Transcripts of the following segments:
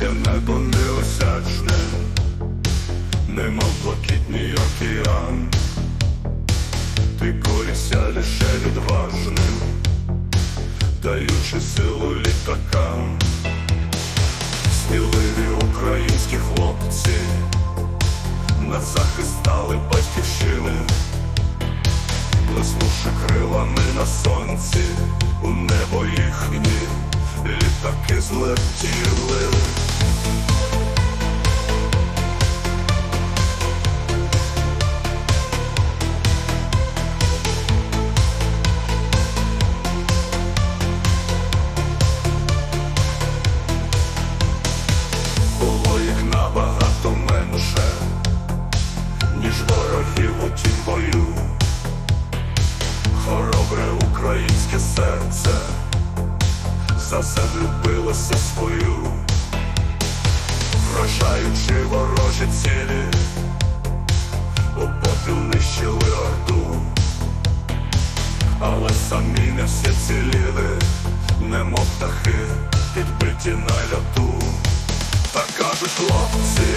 Яке небо неосячне, немов блакитний океан, ти корішся лише відважним, даючи силу літакам, сміливі українські хлопці на захист стали батьківщини, блиснувши крилами на сонці, у небо їхні літаки злетіли. Українське серце за землю билося свою, вражаючи ворожі цілі, у попіл нищили орду, але самі не всі ціліли, немов птахи, підбиті на льоту. Та кажуть хлопці,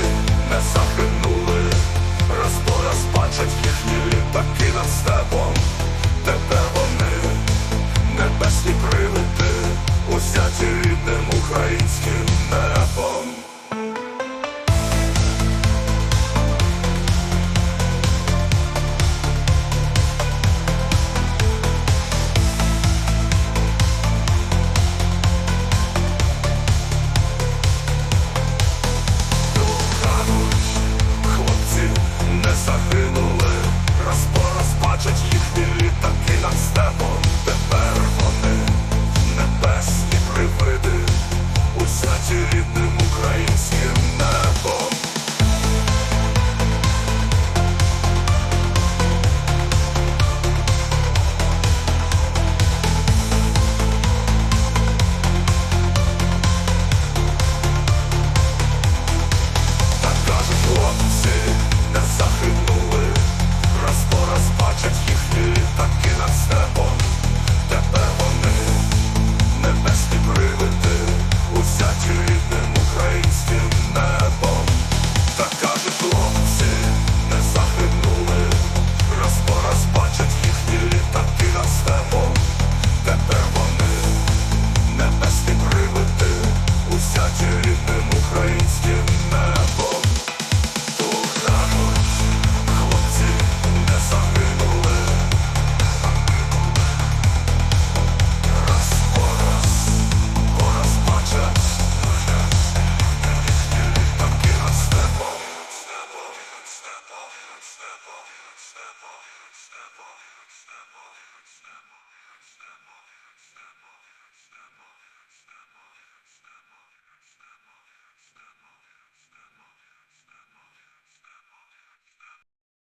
to be Step off.